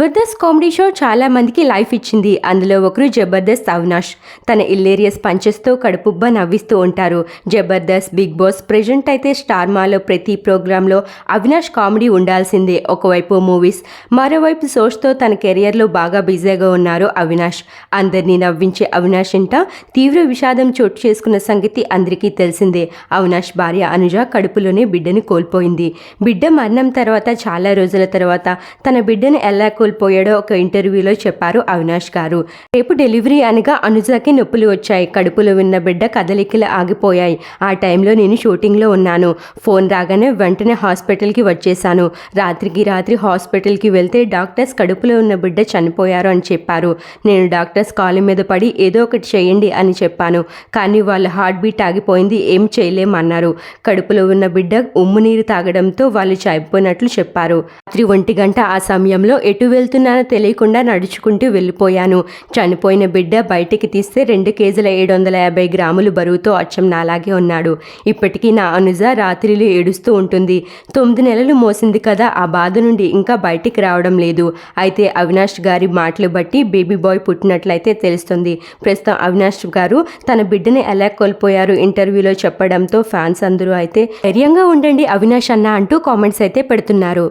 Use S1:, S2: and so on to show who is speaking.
S1: Jabardasth comedy show చాలా మందికి life ఇచ్చింది. అందులో ఒకరు జబర్దస్త్ అవినాష్. తన ఇల్లేరియస్ పంచెస్తో కడుపుబ్బ నవ్విస్తూ ఉంటారు. జబర్దస్త్ బిగ్ బాస్ ప్రెజెంట్ అయితే స్టార్ మాలో ప్రతి ప్రోగ్రాంలో అవినాష్ కామెడీ ఉండాల్సిందే. ఒకవైపు మూవీస్ మరోవైపు సోష్తో తన కెరియర్లో బాగా బిజీగా ఉన్నారు అవినాష్. అందరినీ నవ్వించే అవినాష్ ఇంట తీవ్ర విషాదం చోటు చేసుకున్న సంగతి అందరికీ తెలిసిందే. అవినాష్ భార్య అనుజ కడుపులోనే బిడ్డను కోల్పోయింది. బిడ్డ మరణం తర్వాత చాలా రోజుల తర్వాత తన బిడ్డను ఎలా కోల్పోయాడో ఒక ఇంటర్వ్యూలో చెప్పారు అవినాష్ గారు. రేపు డెలివరీ అనగా అనుజకి నొప్పులు వచ్చాయి. కడుపులో ఉన్న బిడ్డ కదలికలు ఆగిపోయాయి. ఆ టైంలో నేను షూటింగ్లో ఉన్నాను. ఫోన్ రాగానే వెంటనే హాస్పిటల్కి వచ్చేసాను రాత్రికి రాత్రి హాస్పిటల్కి వెళ్తే డాక్టర్స్ కడుపులో ఉన్న బిడ్డ చనిపోయారు అని చెప్పారు. నేను డాక్టర్స్ కాలు మీద పడి ఏదో ఒకటి చేయండి అని చెప్పాను. కానీ వాళ్ళ హార్ట్ బీట్ ఆగిపోయింది. ఏం చేయలేమన్నారు. కడుపులో ఉన్న బిడ్డ ఉమ్ము నీరు తాగడంతో వాళ్ళు చనిపోయినట్లు చెప్పారు. రాత్రి ఒంటి గంట ఆ సమయంలో ఎటు వెళ్తున్నానో తెలియకుండా నడుచుకుంటూ వెళ్ళిపోయాను. చనిపోయిన బిడ్డ బయటికి తీస్తే రెండు కేజీల ఏడు వందల యాభై గ్రాములు బరువుతో అచ్చం నాలాగే ఉన్నాడు. ఇప్పటికీ నా అనుజ రాత్రిలు ఏడుస్తూ ఉంటుంది. తొమ్మిది నెలలు మోసింది కదా ఆ బాధ నుండి ఇంకా బయటికి రావడం లేదు. అయితే అవినాష్ గారి మాటలు బట్టి బేబీ బాయ్ పుట్టినట్లయితే తెలుస్తుంది. ప్రస్తుతం అవినాష్ గారు తన బిడ్డని ఎలా కోల్పోయారు ఇంటర్వ్యూలో చెప్పడంతో ఫ్యాన్స్ అందరూ అయితే ధైర్యంగా ఉండండి అవినాష్ అన్న అంటూ కామెంట్స్ అయితే పెడుతున్నారు.